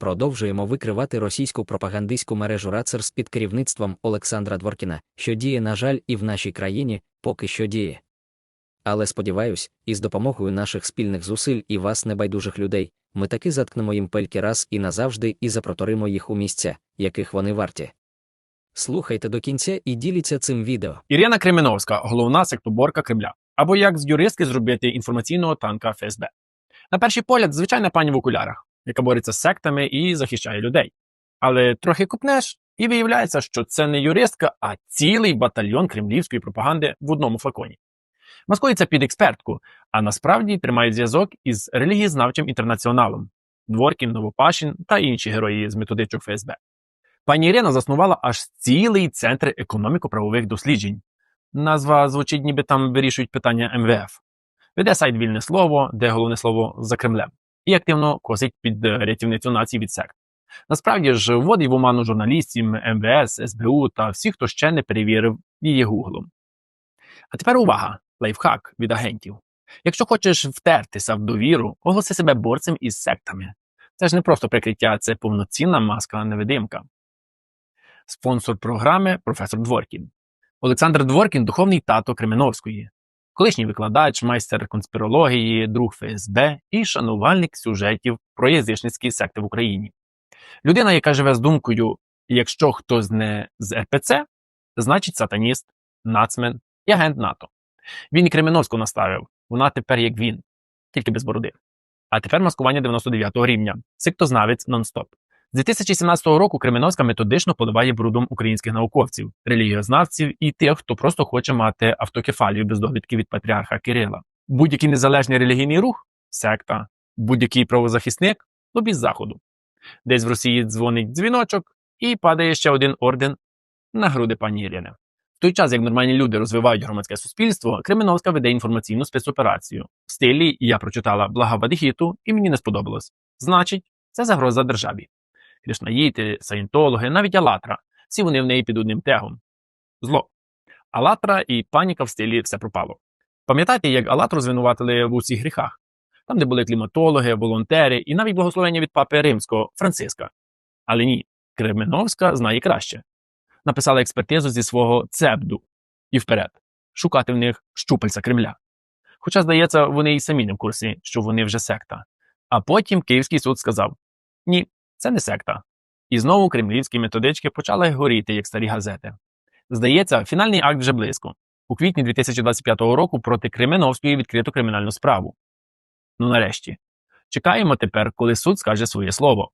продовжуємо викривати російську пропагандистську мережу Рацерс під керівництвом Олександра Дворкіна, що діє, на жаль, і в нашій країні, поки що діє. Але сподіваюсь, із допомогою наших спільних зусиль і вас, небайдужих людей, ми таки заткнемо їм пельки раз і назавжди і запроторимо їх у місця, яких вони варті. Слухайте до кінця і діліться цим відео. Ірина Кременовська, головна сектоборка Кремля. Або як з юристки зробити інформаційного танка ФСБ. На перший погляд, звичайна пані в окулярах, яка бореться з сектами і захищає людей. Але трохи купнеш, і виявляється, що це не юристка, а цілий батальйон кремлівської пропаганди в одному флаконі. Маскується під експертку, а насправді тримає зв'язок із релігієзнавчим інтернаціоналом Дворкін, Новопашин та інші герої з методичок ФСБ. Пані Ірина заснувала аж цілий центр економіко-правових досліджень. Назва звучить, ніби там вирішують питання МВФ. Веде сайт вільне слово, де головне слово за Кремлем, і активно косить під е, рятівницю нації від сект. Насправді ж вводить в оману журналістів, МВС, СБУ та всіх, хто ще не перевірив її гуглом. А тепер увага! Лайфхак від агентів. Якщо хочеш втертися в довіру, оголоси себе борцем із сектами. Це ж не просто прикриття, це повноцінна маска невидимка. Спонсор програми професор Дворкін. Олександр Дворкін духовний тато Кременовської, колишній викладач, майстер конспірології, друг ФСБ і шанувальник сюжетів про язичницькі секти в Україні. Людина, яка живе з думкою, якщо хтось не з РПЦ, значить сатаніст, нацмен і агент НАТО. Він і Кременовську наставив, вона тепер як він, тільки без бороди. А тепер маскування 99-го рівня, сектознавець нон-стоп. З 2017 року Кременовська методично поливає брудом українських науковців, релігіознавців і тих, хто просто хоче мати автокефалію без довідки від патріарха Кирила. Будь-який незалежний релігійний рух секта, будь-який правозахисник лобіст заходу. Десь в Росії дзвонить дзвіночок і падає ще один орден на груди пані Ірини. В той час, як нормальні люди розвивають громадське суспільство, Кременовська веде інформаційну спецоперацію. В стилі я прочитала блага Вадихіту і мені не сподобалось. Значить, це загроза державі. Кришнаїти, саєнтологи, навіть Алатра. Всі вони в неї під одним тегом. Зло. Алатра і паніка в стилі все пропало. Пам'ятаєте, як Алатру звинуватили в усіх гріхах? Там, де були кліматологи, волонтери і навіть благословення від папи римського Франциска. Але ні, Кременовська знає краще. Написала експертизу зі свого цебду і вперед шукати в них щупальця Кремля. Хоча, здається, вони і самі не в курсі, що вони вже секта. А потім Київський суд сказав: ні, це не секта. І знову кремлівські методички почали горіти, як старі газети. Здається, фінальний акт вже близько. У квітні 2025 року проти Кременовської відкрито кримінальну справу. Ну нарешті. Чекаємо тепер, коли суд скаже своє слово.